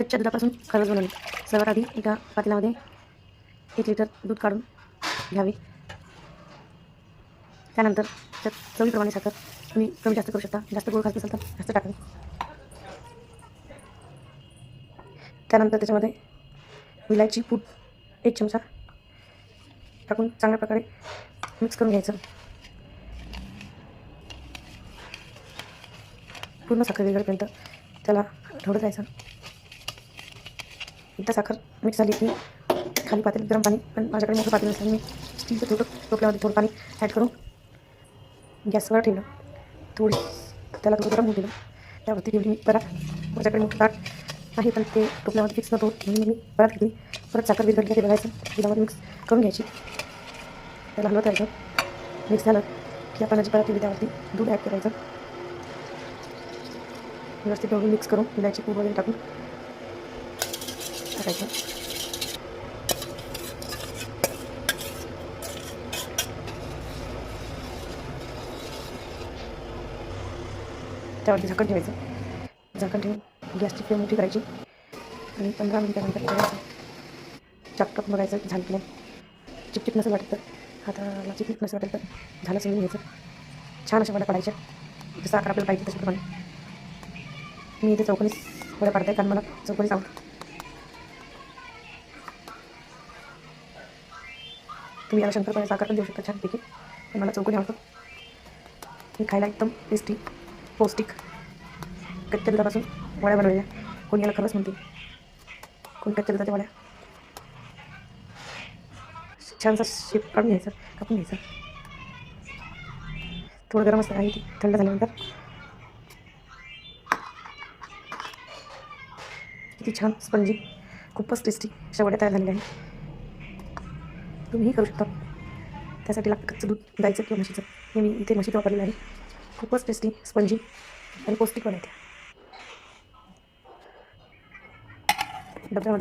कच्च्या दुधापासून खरंच बनवली. सर्वात आधी एका पातेल्यामध्ये एक लिटर दूध काढून घ्यावे. त्यानंतर त्यात चवीप्रमाणे साखर. तुम्ही कमी जास्त करू शकता. जास्त गोड खात असाल तर जास्त टाकावे. त्यानंतर त्याच्यामध्ये विलायची पूड एक चमचा टाकून चांगल्या प्रकारे मिक्स करून घ्यायचं. पूर्ण साखर वेगळेपर्यंत त्याला ढवळत राहायचं. एकदा साखर मिक्स झाली की खाली पातेल गरम पाणी पण माझ्याकडे मोठं पातेल नसल्याने मी स्टीलचं थोडं टोपल्यामध्ये थोडं पाणी ॲड करून गॅसवर ठेवलं. थोडी त्याला थोडं गरम होऊ दिलं. त्यावरती ठेवली मी परत माझ्याकडे मोठं ताट आहे पण ते टोपल्यामध्ये फिक्स नव्हतं म्हणून मी परत घेतली. परत साखर विरघडली ते बघायचं. दुधामध्ये मिक्स करून घ्यायची. त्याला हलवत राहायचं. मिक्स झालं की आपण जी परत ठेवली त्यावरती दूध ॲड करायचं. व्यवस्थित मिक्स करून इलायची पूड वगैरे टाकून टाकायचं त्यावरती झाकण ठेवायचं. झाकण ठेवून गॅसची फ्लेम मोठी करायची. आणि पंधरा मिनिटानंतर करायचं. चकटक बघायचं की झालं की नाही. चिपचिप नसेल वाटत तर. हाताला चिपचिप नसेल वाटत तर झालं समजून घ्यायचं. छान अशा वड्या पाडायच्या. जसं आकार आपल्याला पाहिजे तशाप्रमाणे मी इथे चौकोनीस वड्या पाडते कारण मला चौकोनीस आवडतं. तुम्ही याला शंकरपाळ्याचा आकार पण देऊ शकता छानपैकी. पण मला चौकोनी आवडतो हे खायला एकदम टेस्टी पौष्टिक कच्च्या दुधापासून वड्या बनवलेल्या. कोणी याला खरंच म्हणते कोणी कच्च्या दुधाच्या वड्या? छानसा शेप काढून घ्यायचा कापून घ्यायचा. थोडं गरम असतं आणि ती थंड झाल्यानंतर. किती छान स्पंजी. खूपच टेस्टी अशा वड्या तयार झालेल्या आहेत. तुम्हीही करू शकता. त्यासाठी लागतं कच्चं दूध गायचं किंवा म्हशीचं. हे मी इथे म्हशीचं वापरलेलं आहे. खूपच टेस्टी स्पंजी आणि पौष्टिक पण आहे त्या डब्यामध्ये